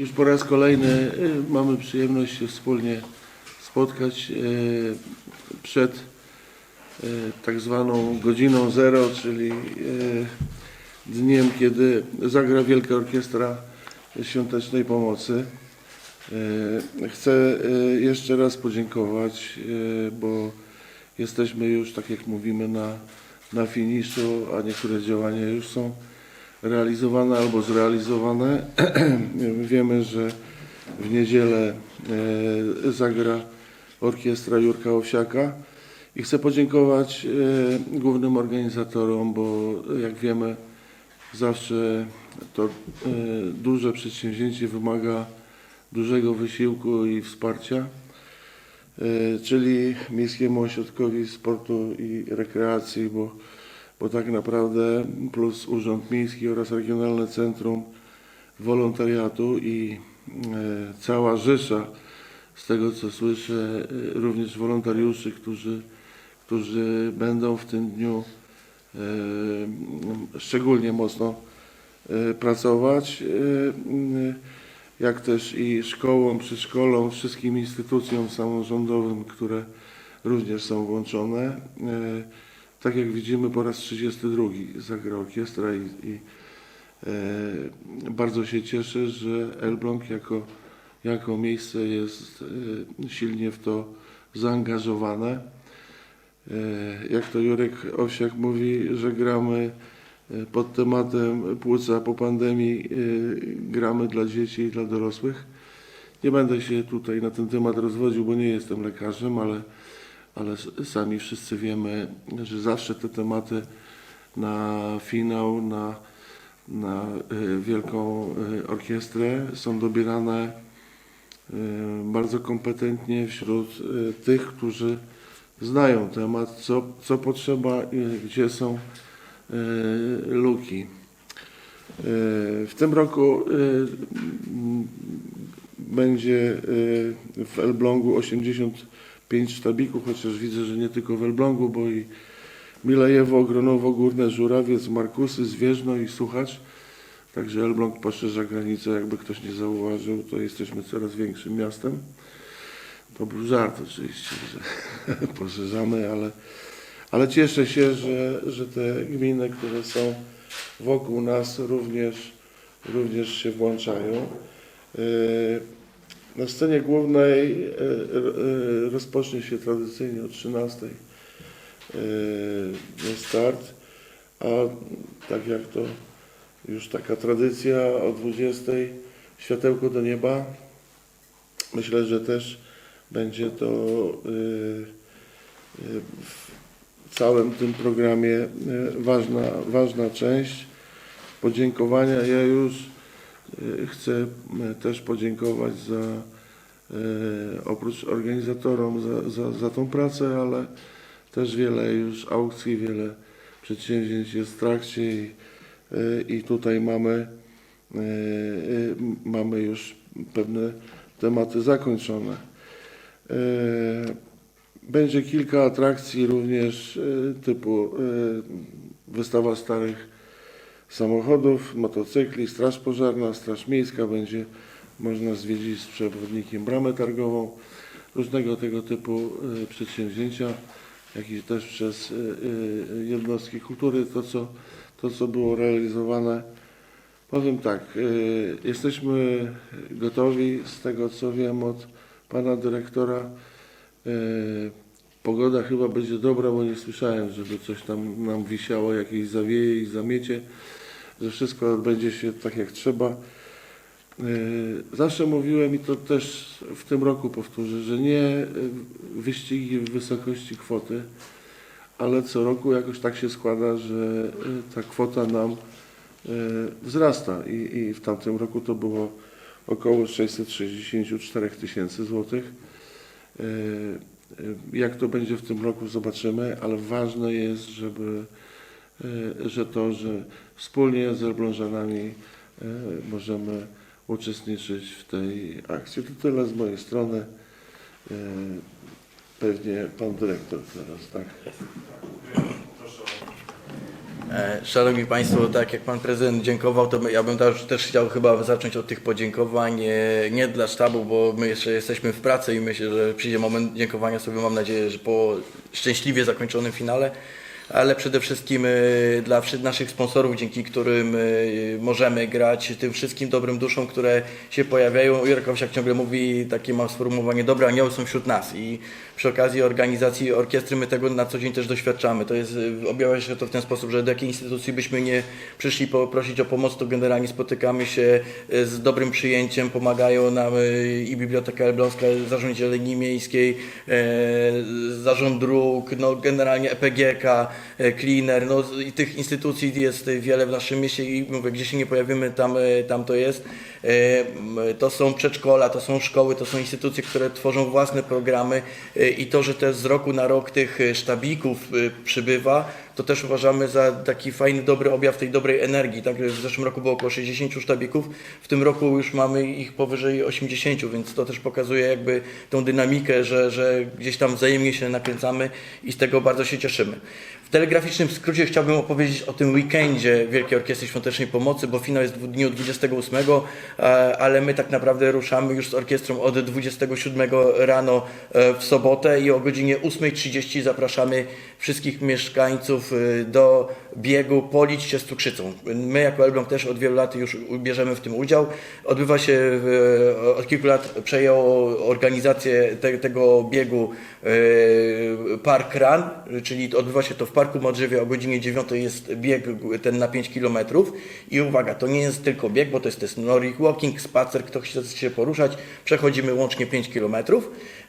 Już po raz kolejny y, mamy przyjemność się wspólnie spotkać y, przed y, tak zwaną godziną zero, czyli dniem, kiedy zagra Wielka Orkiestra Świątecznej Pomocy. Chcę jeszcze raz podziękować, bo jesteśmy już, tak jak mówimy, na, na finiszu, a niektóre działania już są realizowane albo zrealizowane. Wiemy, że w niedzielę e, zagra orkiestra Jurka Owsiaka i chcę podziękować e, głównym organizatorom, bo jak wiemy zawsze to e, duże przedsięwzięcie wymaga dużego wysiłku i wsparcia, czyli Miejskiemu Ośrodkowi Sportu i Rekreacji, bo bo tak naprawdę plus Urząd Miejski oraz Regionalne Centrum Wolontariatu i e, cała rzesza, z tego co słyszę, e, również wolontariuszy, którzy, którzy będą w tym dniu e, szczególnie mocno pracować, jak też i szkołom, przedszkolom, wszystkim instytucjom samorządowym, które również są włączone. Tak jak widzimy po raz 32 zagra orkiestra i, i e, bardzo się cieszę, że Elbląg jako, jako miejsce jest e, silnie w to zaangażowane. E, jak to Jurek Owsiak mówi, że gramy e, pod tematem płuca po pandemii, e, gramy dla dzieci i dla dorosłych. Nie będę się tutaj na ten temat rozwodził, bo nie jestem lekarzem, ale ale sami wszyscy wiemy, że zawsze te tematy na finał, na, na y, wielką y, orkiestrę są dobierane y, bardzo kompetentnie wśród tych, którzy znają temat, co, co potrzeba, gdzie są luki. W tym roku będzie w Elblągu 85 sztabików, chociaż widzę, że nie tylko w Elblągu, bo i Milejewo, Gronowo, Górne, Żurawiec, Markusy, Zwierzno i Suchacz. Także Elbląg poszerza granicę, jakby ktoś nie zauważył, to jesteśmy coraz większym miastem. To był żart oczywiście, że poszerzamy, ale, ale cieszę się, że, że te gminy, które są wokół nas również, również się włączają. Yy, Na scenie głównej e, e, rozpocznie się tradycyjnie o 13 e, start, a tak jak to już taka tradycja o 20 światełko do nieba. Myślę, że też będzie to w całym tym programie ważna, ważna część podziękowania. Ja już chcę e, też podziękować za e, oprócz organizatorom za, za, za tą pracę, ale też wiele już aukcji, wiele przedsięwzięć jest w trakcie i, i tutaj mamy, mamy już pewne tematy zakończone. Będzie kilka atrakcji również typu wystawa starych samochodów, motocykli, straż pożarna, straż miejska, będzie można zwiedzić z przewodnikiem bramę targową, różnego tego typu e, przedsięwzięcia, jak i też przez e, e, jednostki kultury, to co, to co było realizowane. Powiem tak, jesteśmy gotowi, z tego co wiem od pana dyrektora, pogoda chyba będzie dobra, bo nie słyszałem, żeby coś tam nam wisiało, jakieś zawieje i zamiecie, że wszystko odbędzie się tak jak trzeba. E, Zawsze mówiłem i to też w tym roku powtórzę, że nie e, wyścigi w wysokości kwoty, ale co roku jakoś tak się składa, że e, ta kwota nam wzrasta i, i w tamtym roku to było około 664 tysięcy złotych. Jak to będzie w tym roku zobaczymy, ale ważne jest, żeby, że to, że wspólnie z Elblążanami e, możemy uczestniczyć w tej akcji. To tyle z mojej strony. E, Pewnie pan dyrektor teraz, tak? E, Szanowni Państwo, tak jak Pan Prezydent dziękował, to ja bym też, chciał chyba zacząć od tych podziękowań, nie dla sztabu, bo my jeszcze jesteśmy w pracy i myślę, że przyjdzie moment dziękowania sobie, mam nadzieję, że po szczęśliwie zakończonym finale, ale przede wszystkim e, dla naszych sponsorów, dzięki którym e, możemy grać, tym wszystkim dobrym duszom, które się pojawiają. Jurek Owsiak ciągle mówi, takie ma sformułowanie, dobre anioły są wśród nas i przy okazji organizacji orkiestry my tego na co dzień też doświadczamy. To jest, y, objawia się to w ten sposób, że do jakiej instytucji byśmy nie przyszli poprosić o pomoc, to generalnie spotykamy się y, z dobrym przyjęciem, pomagają nam y, i Biblioteka Elbląska, Zarząd Zieleni Miejskiej, e, Zarząd Dróg, no generalnie EPGK, Cleaner, no i tych instytucji jest y, wiele w naszym mieście i mówię, gdzie się nie pojawimy, tam, e, tam to jest. E, To są przedszkola, to są szkoły, to są instytucje, które tworzą własne programy e, i to, że też z roku na rok tych e, sztabików e, przybywa, to też uważamy za taki fajny, dobry objaw tej dobrej energii. Tak, w zeszłym roku było około 60 sztabików, w tym roku już mamy ich powyżej 80, więc to też pokazuje jakby tą dynamikę, że, że gdzieś tam wzajemnie się nakręcamy i z tego bardzo się cieszymy. W telegraficznym skrócie chciałbym opowiedzieć o tym weekendzie Wielkiej Orkiestry Świątecznej Pomocy, bo finał jest w dniu 28, e, ale my tak naprawdę ruszamy już z orkiestrą od 27 rano e, w sobotę i o godzinie 8.30 zapraszamy wszystkich mieszkańców do biegu Polić się z Cukrzycą. My jako Elbląg też od wielu lat już bierzemy w tym udział. Odbywa się, w- od kilku lat przejął organizację te, tego biegu e, Park Run, czyli odbywa się to w Parku Modrzewie o godzinie 9 jest bieg ten na 5 km i uwaga, to nie jest tylko bieg, bo to jest, jest Nordic Walking, spacer, kto chce się poruszać, przechodzimy łącznie 5 km,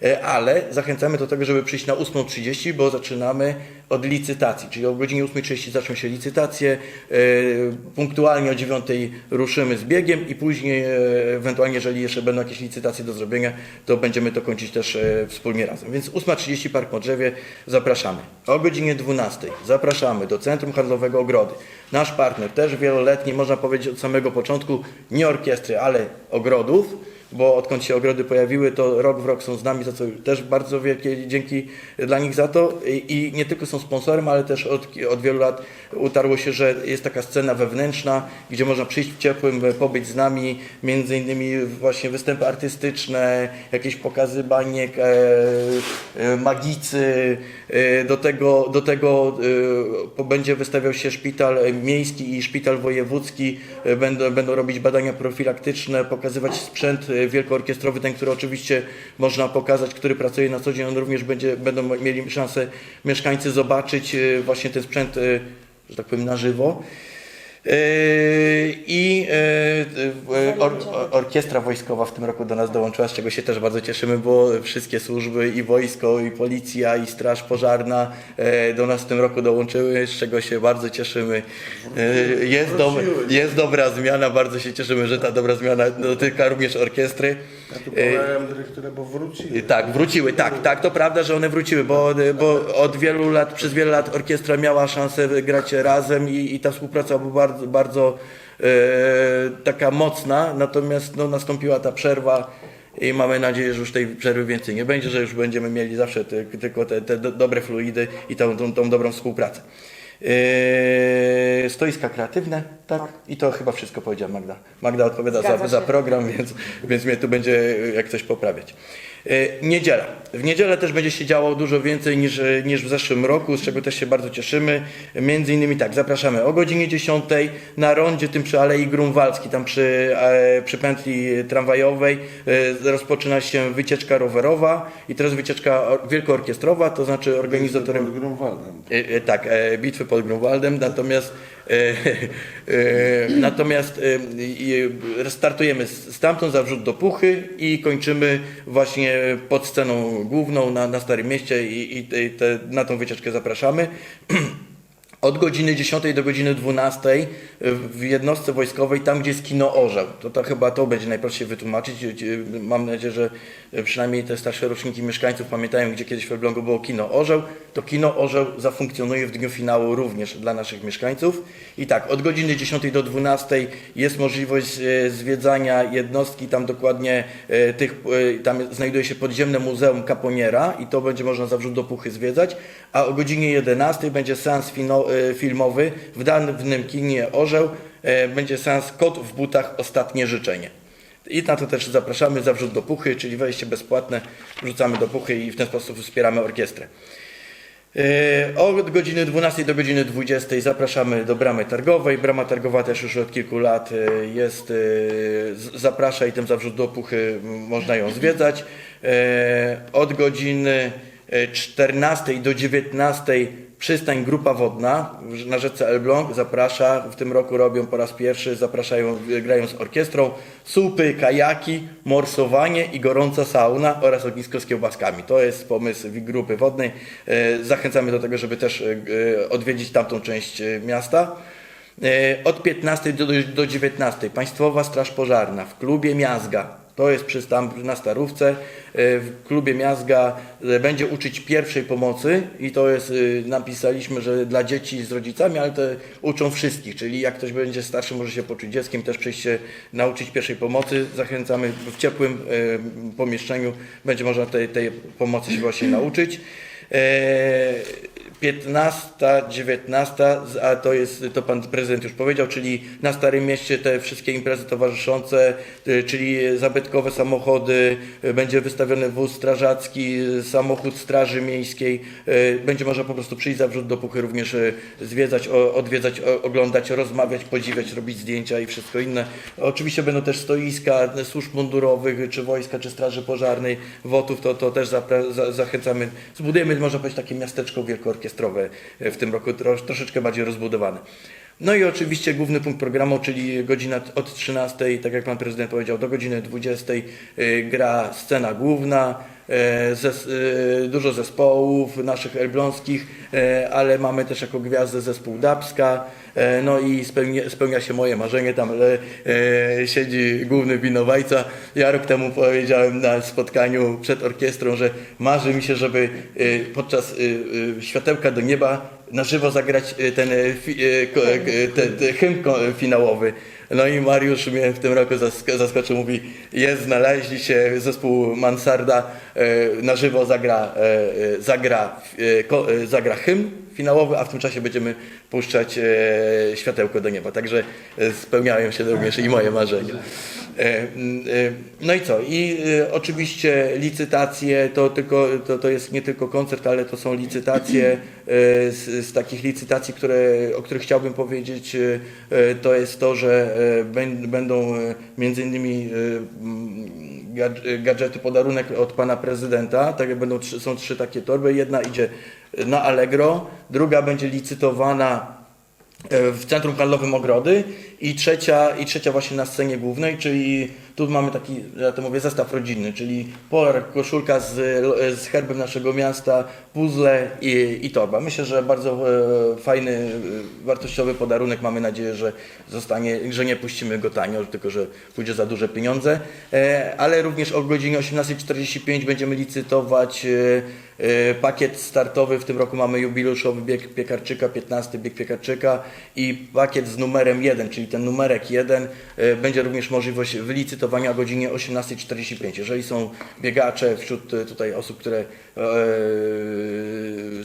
e, ale zachęcamy do tego, żeby przyjść na 8.30, bo zaczynamy od licytacji, czyli o godzinie 8.30 zaczną się licytacje, e, punktualnie o 9.00 ruszymy z biegiem i później e, ewentualnie, jeżeli jeszcze będą jakieś licytacje do zrobienia, to będziemy to kończyć też e, wspólnie razem. Więc 8.30 Park Modrzewie zapraszamy. O godzinie 12.00 zapraszamy do Centrum Handlowego Ogrody. Nasz partner też wieloletni, można powiedzieć od samego początku, nie orkiestry, ale ogrodów, bo odkąd się ogrody pojawiły, to rok w rok są z nami, za co też bardzo wielkie dzięki dla nich za to. I, nie tylko są sponsorem, ale też od, od wielu lat utarło się, że jest taka scena wewnętrzna, gdzie można przyjść w ciepłym, pobyć z nami, między innymi właśnie występy artystyczne, jakieś pokazy baniek, e, e, magicy, e, do tego, do tego będzie wystawiał się szpital miejski i szpital wojewódzki, będą, będą robić badania profilaktyczne, pokazywać sprzęt wielkoorkiestrowy, ten, który oczywiście można pokazać, który pracuje na co dzień, on również będzie, będą mieli szansę mieszkańcy zobaczyć e, właśnie ten sprzęt, e, że tak powiem, na żywo. E, I e, e, or, or- orkiestra wojskowa w tym roku do nas dołączyła, z czego się też bardzo cieszymy, bo wszystkie służby i wojsko, i policja, i straż pożarna do nas w tym roku dołączyły, z czego się bardzo cieszymy. Jest, do, jest dobra zmiana, bardzo się cieszymy, że ta dobra zmiana dotyka również orkiestry. Ja tu dyrektora, bo wróciły. tak, wróciły, tak, tak, to prawda, że one wróciły, bo, bo od wielu lat, przez wiele lat orkiestra miała szansę grać razem i, i ta współpraca była bardzo, bardzo e, taka mocna, natomiast no, nastąpiła ta przerwa i mamy nadzieję, że już tej przerwy więcej nie będzie, że już będziemy mieli zawsze te, tylko te, te do- dobre fluidy i tą, tą, tą dobrą współpracę. E, stoiska kreatywne, tak? I to chyba wszystko powiedziała Magda. Magda odpowiada za, za program, więc, więc mnie tu będzie jak coś poprawiać. E, Niedziela. W niedzielę też będzie się działo dużo więcej niż, niż w zeszłym roku, z czego też się bardzo cieszymy. Między innymi tak, zapraszamy o godzinie 10 na rondzie tym przy Alei Grunwaldzki, tam przy, e, przy pętli tramwajowej e, rozpoczyna się wycieczka rowerowa i teraz wycieczka or- wielkoorkiestrowa, to znaczy organizatorem Grunwaldem. E, Tak, bitwy pod Grunwaldem, natomiast, e, e, natomiast e, i, startujemy z- stamtąd za wrzut do Puchy i kończymy właśnie pod sceną główną na, na Starym Mieście i, i te, na tą wycieczkę zapraszamy. Od godziny 10 do godziny 12 w jednostce wojskowej, tam gdzie jest kino Orzeł. To, to chyba to będzie najprościej wytłumaczyć. Mam nadzieję, że przynajmniej te starsze roczniki mieszkańców pamiętają, gdzie kiedyś w Elblągu było kino Orzeł. To kino Orzeł zafunkcjonuje w dniu finału również dla naszych mieszkańców. I tak, od godziny 10 do 12 jest możliwość e, zwiedzania jednostki, tam dokładnie e, tych, e, tam znajduje się podziemne Muzeum Kaponiera i to będzie można za wrzut do Puchy zwiedzać, a o godzinie 11 będzie seans fino, filmowy w danym kinie Orzeł e, będzie seans Kot w butach Ostatnie życzenie. I na to też zapraszamy za wrzut do puchy, czyli wejście bezpłatne, wrzucamy do puchy i w ten sposób wspieramy orkiestrę. E, Od godziny 12 do godziny 20 zapraszamy do Bramy Targowej. Brama Targowa też już od kilku lat e, jest, e, zaprasza i tym za wrzut do puchy można ją zwiedzać. E, Od godziny e, 14 do 19 przystań Grupa Wodna na rzece Elbląg zaprasza, w tym roku robią po raz pierwszy, zapraszają, grają z orkiestrą, słupy, kajaki, morsowanie i gorąca sauna oraz ognisko z kiełbaskami. To jest pomysł Grupy Wodnej. E, Zachęcamy do tego, żeby też e, e, odwiedzić tamtą część miasta. Od 15 do, do 19 Państwowa Straż Pożarna w klubie Miazga. To jest przystań na Starówce. E, W klubie Miazga e, będzie uczyć pierwszej pomocy i to jest, e, napisaliśmy, że dla dzieci z rodzicami, ale to uczą wszystkich, czyli jak ktoś będzie starszy, może się poczuć dzieckiem, też przyjść się nauczyć pierwszej pomocy. Zachęcamy w ciepłym pomieszczeniu, będzie można tej, tej pomocy się właśnie nauczyć. E, 15, 19, z- a to jest, to pan prezydent już powiedział, czyli na Starym Mieście te wszystkie imprezy towarzyszące, y, czyli zabytkowe samochody, y, będzie wystawiony wóz strażacki, y, samochód Straży Miejskiej, będzie można po prostu przyjść za wrzut do puchy, również zwiedzać, odwiedzać, oglądać, rozmawiać, podziwiać, robić zdjęcia i wszystko inne. Oczywiście będą też stoiska służb mundurowych, czy wojska, czy straży pożarnej, WOTów, to, to też zachęcamy. Zbudujemy, można powiedzieć, takie miasteczko wielkoorkiestrowe w tym roku, trosz, troszeczkę bardziej rozbudowane. No i oczywiście główny punkt programu, czyli godzina od 13, tak jak pan prezydent powiedział, do godziny 20 y, gra scena główna, e, zes, e, dużo zespołów naszych elbląskich, e, ale mamy też jako gwiazdę zespół Dabska, e, no i spełnia, spełnia się moje marzenie, tam e, e, siedzi główny winowajca. Ja rok temu powiedziałem na spotkaniu przed orkiestrą, że marzy mi się, żeby e, podczas e, e, światełka do nieba na żywo zagrać e, ten e, fi, e, ko- e, te, te hymn finałowy. No i Mariusz mnie w tym roku zask- zaskoczył, mówi, jest, znaleźli się, zespół Mansarda e, na żywo zagra, e, e, zagra, zagra hymn finałowy, a w tym czasie będziemy puszczać światełko do nieba. Także spełniają się również i moje marzenia. E, e, No i co? I e, oczywiście licytacje to, tylko, to, to jest nie tylko koncert, ale to są licytacje. Z, z takich licytacji, które, o których chciałbym powiedzieć, to jest to, że bę- będą między innymi gad- gadżety, podarunek od pana prezydenta. Tak będą są trzy takie torby. Jedna idzie na Allegro, druga będzie licytowana w Centrum Handlowym Ogrody i trzecia, i trzecia właśnie na scenie głównej, czyli tu mamy taki, ja to mówię, zestaw rodzinny, czyli polar, koszulka z, z herbem naszego miasta, puzzle i, i torba. Myślę, że bardzo e, fajny, e, wartościowy podarunek. Mamy nadzieję, że zostanie, że nie puścimy go tanio, tylko że pójdzie za duże pieniądze. E, ale również o godzinie 18.45 będziemy licytować e, e, pakiet startowy. W tym roku mamy jubileuszowy bieg Piekarczyka, 15 bieg Piekarczyka i pakiet z numerem 1, czyli ten numerek 1 e, będzie również możliwość wylicytowania o godzinie 18.45. Jeżeli są biegacze wśród e, tutaj osób, które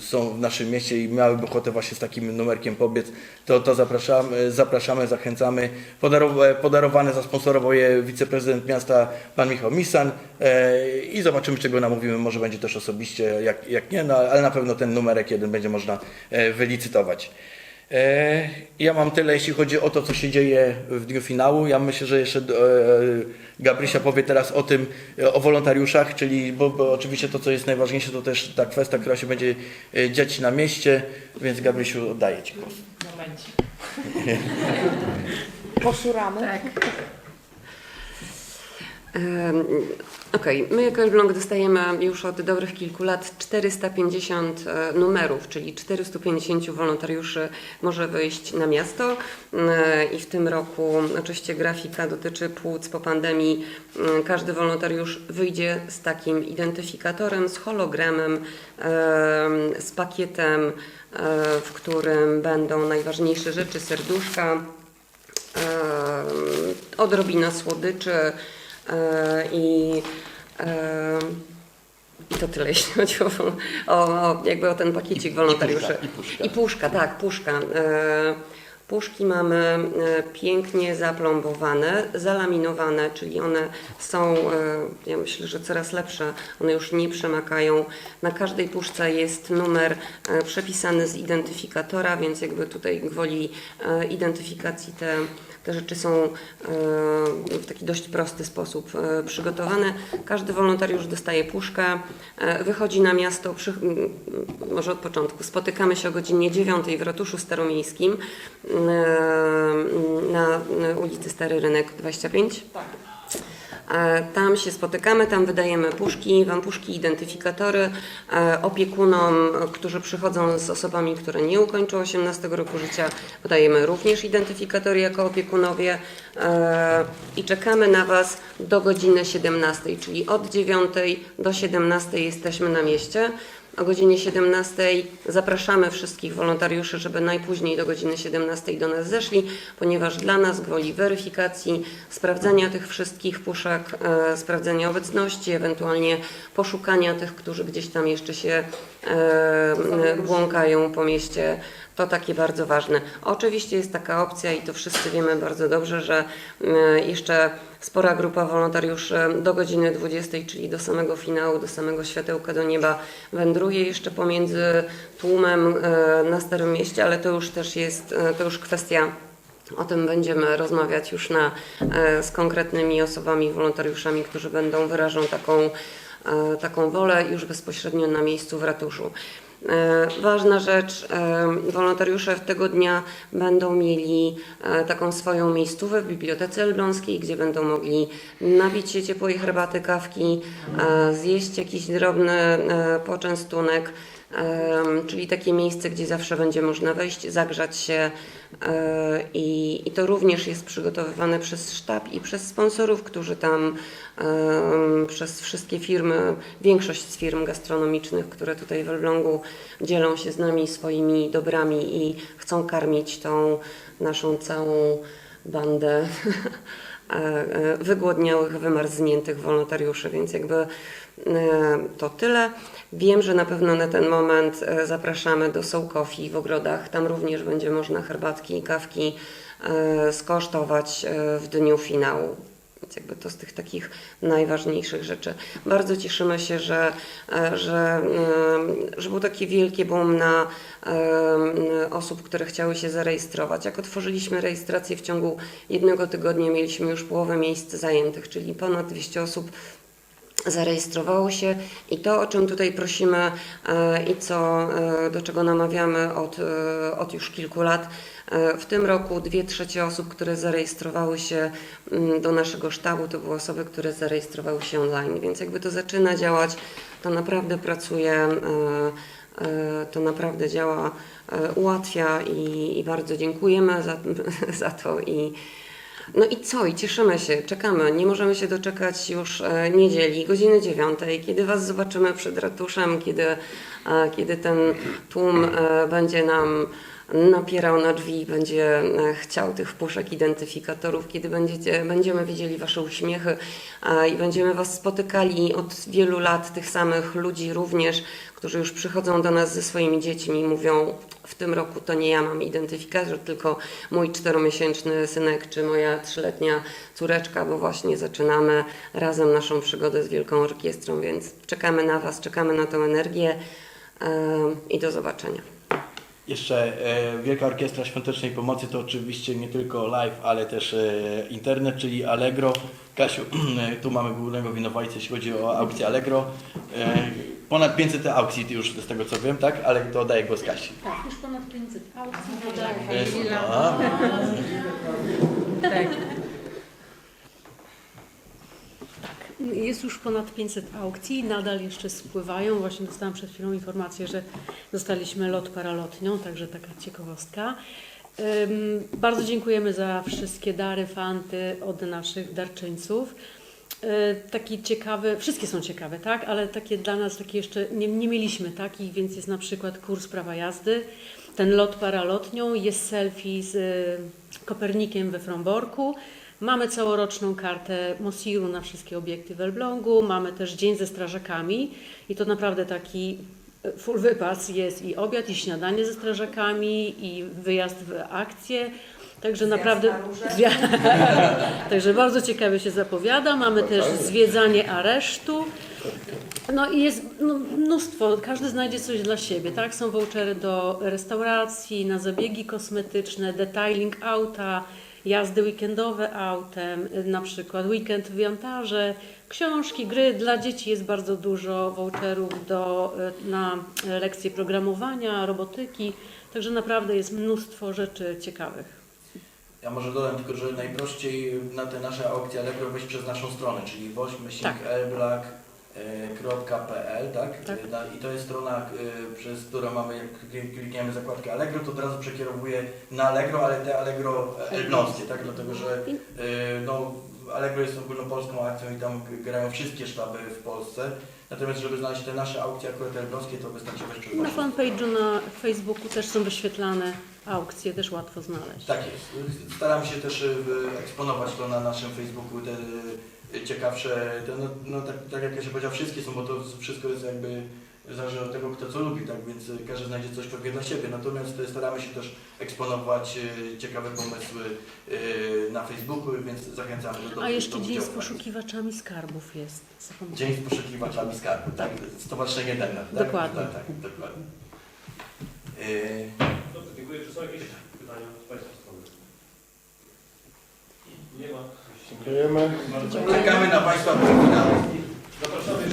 są w naszym mieście i miałyby ochotę właśnie z takim numerkiem pobiec, to, to zapraszamy, zapraszamy, zachęcamy. Podarow- Podarowane zasponsorował je wiceprezydent miasta pan Michał Misan i zobaczymy, czego namówimy. Może będzie też osobiście, jak, jak nie, no, ale na pewno ten numerek jeden będzie można e, wylicytować. E, Ja mam tyle, jeśli chodzi o to, co się dzieje w dniu finału. Ja myślę, że jeszcze e, Gabrysia powie teraz o tym, o wolontariuszach, czyli, bo, bo oczywiście to, co jest najważniejsze, to też ta kwestia, która się będzie dziać na mieście, więc Gabrysiu, oddaję Ci głos. Momencik. Poszuramy. Tak. Okej, my jako Elbląg dostajemy już od dobrych kilku lat 450 e, numerów, czyli 450 wolontariuszy może wyjść na miasto E, i w tym roku oczywiście grafika dotyczy płuc po pandemii. Mm, Każdy wolontariusz wyjdzie z takim identyfikatorem, z hologramem, em, z pakietem, e, w którym będą najważniejsze rzeczy, serduszka, odrobina słodyczy i, e, i I to tyle, jeśli chodzi o, o, jakby o ten pakiecik wolontariuszy. i puszka. I puszka, tak, puszka. E, Puszki mamy e, pięknie zaplombowane, zalaminowane, czyli one są, e, ja myślę, że coraz lepsze. One już nie przemakają. Na każdej puszce jest numer e, przepisany z identyfikatora, więc jakby tutaj gwoli e, identyfikacji te, te rzeczy są e, w taki dość prosty sposób e, przygotowane. Każdy wolontariusz dostaje puszkę, e, wychodzi na miasto, przy, może od początku. Spotykamy się o godzinie 9 w ratuszu staromiejskim na, ulicy Stary Rynek 25. E, Tam się spotykamy, tam wydajemy puszki, wam puszki, identyfikatory e, opiekunom, e, którzy przychodzą z osobami, które nie ukończą 18 roku życia. Podajemy również identyfikatory jako opiekunowie e, i czekamy na Was do godziny 17, czyli od 9 do 17 jesteśmy na mieście. O godzinie 17 zapraszamy wszystkich wolontariuszy, żeby najpóźniej do godziny 17 do nas zeszli, ponieważ dla nas gwoli weryfikacji, sprawdzenia tych wszystkich puszek, e, sprawdzenia obecności, ewentualnie poszukania tych, którzy gdzieś tam jeszcze się e, błąkają po mieście, to takie bardzo ważne. Oczywiście jest taka opcja i to wszyscy wiemy bardzo dobrze, że e, jeszcze spora grupa wolontariuszy do godziny 20, czyli do samego finału, do samego światełka do nieba wędruje jeszcze pomiędzy tłumem e, na Starym Mieście, ale to już też jest, e, to już kwestia o tym będziemy rozmawiać już na, e, z konkretnymi osobami, wolontariuszami, którzy będą wyrażą taką, taką wolę już bezpośrednio na miejscu w ratuszu. E, Ważna rzecz, e, wolontariusze tego dnia będą mieli e, taką swoją miejscówę w Bibliotece Elbląskiej, gdzie będą mogli napić się ciepłej herbaty, kawki, zjeść jakiś drobny poczęstunek, czyli takie miejsce, gdzie zawsze będzie można wejść, zagrzać się e, i, i to również jest przygotowywane przez sztab i przez sponsorów, którzy tam przez wszystkie firmy, większość z firm gastronomicznych, które tutaj w Elblągu dzielą się z nami swoimi dobrami i chcą karmić tą naszą całą bandę e, e, wygłodniałych, wymarzniętych wolontariuszy, więc jakby to tyle. Wiem, że na pewno na ten moment e, zapraszamy do Coffee w ogrodach. Tam również będzie można herbatki i kawki e, skosztować e, w dniu finału. Więc jakby to z tych takich najważniejszych rzeczy. Bardzo cieszymy się, że, że, że był taki wielki boom na osób, które chciały się zarejestrować. Jak otworzyliśmy rejestrację w ciągu jednego tygodnia, mieliśmy już połowę miejsc zajętych, czyli ponad 200 osób zarejestrowało się i to, o czym tutaj prosimy e, i co, e, do czego namawiamy od, e, od już kilku lat, w tym roku dwie trzecie osób, które zarejestrowały się mm, do naszego sztabu, to były osoby, które zarejestrowały się online, więc jakby to zaczyna działać, to naprawdę pracuje, to naprawdę działa, ułatwia i, i bardzo dziękujemy za, za to i no i co? I cieszymy się, czekamy. Nie możemy się doczekać już e, niedzieli, godziny dziewiątej, kiedy Was zobaczymy przed ratuszem, kiedy, e, kiedy ten tłum e, będzie nam napierał na drzwi, będzie e, chciał tych puszek identyfikatorów, kiedy będziecie, będziemy widzieli Wasze uśmiechy i będziemy Was spotykali od wielu lat, tych samych ludzi również, którzy już przychodzą do nas ze swoimi dziećmi i mówią, w tym roku to nie ja mam identyfikator, tylko mój czteromiesięczny synek czy moja trzyletnia córeczka, bo właśnie zaczynamy razem naszą przygodę z Wielką Orkiestrą, więc czekamy na Was, czekamy na tę energię e, i do zobaczenia. Jeszcze e, Wielka Orkiestra Świątecznej Pomocy to oczywiście nie tylko live, ale też e, internet, czyli Allegro. Kasiu, tu mamy głównego winowajcę, jeśli chodzi o aukcję Allegro. E, ponad 500 aukcji już z tego co wiem, tak? Ale to oddaję głos Kasi. Tak, już ponad 500 aukcji. E, a, Tak. Jest już ponad 500 aukcji, nadal jeszcze spływają. Właśnie dostałam przed chwilą informację, że dostaliśmy lot paralotnią, także taka ciekawostka. Bardzo dziękujemy za wszystkie dary, fanty od naszych darczyńców. Y, Taki ciekawy, wszystkie są ciekawe, tak? Ale takie dla nas takie jeszcze nie, nie mieliśmy takich, więc jest na przykład kurs prawa jazdy, ten lot paralotnią, jest selfie z y, Kopernikiem we Fromborku, Mamy całoroczną kartę Mosiru na wszystkie obiekty w Elblągu, mamy też dzień ze strażakami i to naprawdę taki e, full wypas jest i obiad, i śniadanie ze strażakami, i wyjazd w akcję. Także naprawdę. Także bardzo ciekawie się zapowiada. Mamy też zwiedzanie aresztu. No i jest no, mnóstwo, każdy znajdzie coś dla siebie, tak? Są vouchery do restauracji, na zabiegi kosmetyczne, detailing auta, jazdy weekendowe autem, na przykład weekend w Jantarze, książki, gry. Dla dzieci jest bardzo dużo voucherów do, y, na lekcje programowania, robotyki, także naprawdę jest mnóstwo rzeczy ciekawych. Ja może dodam tylko, że najprościej na te nasze aukcje Allegro wejść przez naszą stronę, czyli wośmyślnikelblak.pl, tak? Tak. Na- I to jest strona, y, przez którą mamy, jak klik- klikniemy zakładkę Allegro, to od razu przekierowuje na Allegro, ale te Allegro elbląskie, tak? Dlatego, że y, no, Allegro jest ogólnopolską akcją i tam grają wszystkie sztaby w Polsce. Natomiast, żeby znaleźć te nasze aukcje akurat elbląskie, to wystarczy wejść przez Na fanpage'u na Facebooku też są wyświetlane aukcje, też łatwo znaleźć. Tak jest. Staramy się też y, eksponować to na naszym Facebooku, te ciekawsze, te, no, no tak, tak jak ja się powiedział, wszystkie są, bo to wszystko jest jakby zależy od tego, kto co lubi, tak więc każdy znajdzie coś pewnie dla siebie. Natomiast staramy się też eksponować y, ciekawe pomysły y, na Facebooku, więc zachęcamy do, do A jeszcze do dzień z poszukiwaczami skarbów jest. Zapomniałam. Dzień z poszukiwaczami skarbu, tak? Stowarzyszenie Denner, tak? Dokładnie. Tak, tak, dokładnie. Y, Dobrze, dziękuję. Czy są jakieś pytania z Państwa strony? Nie ma. Dziękujemy. Czekamy na Państwa. Zapraszamy.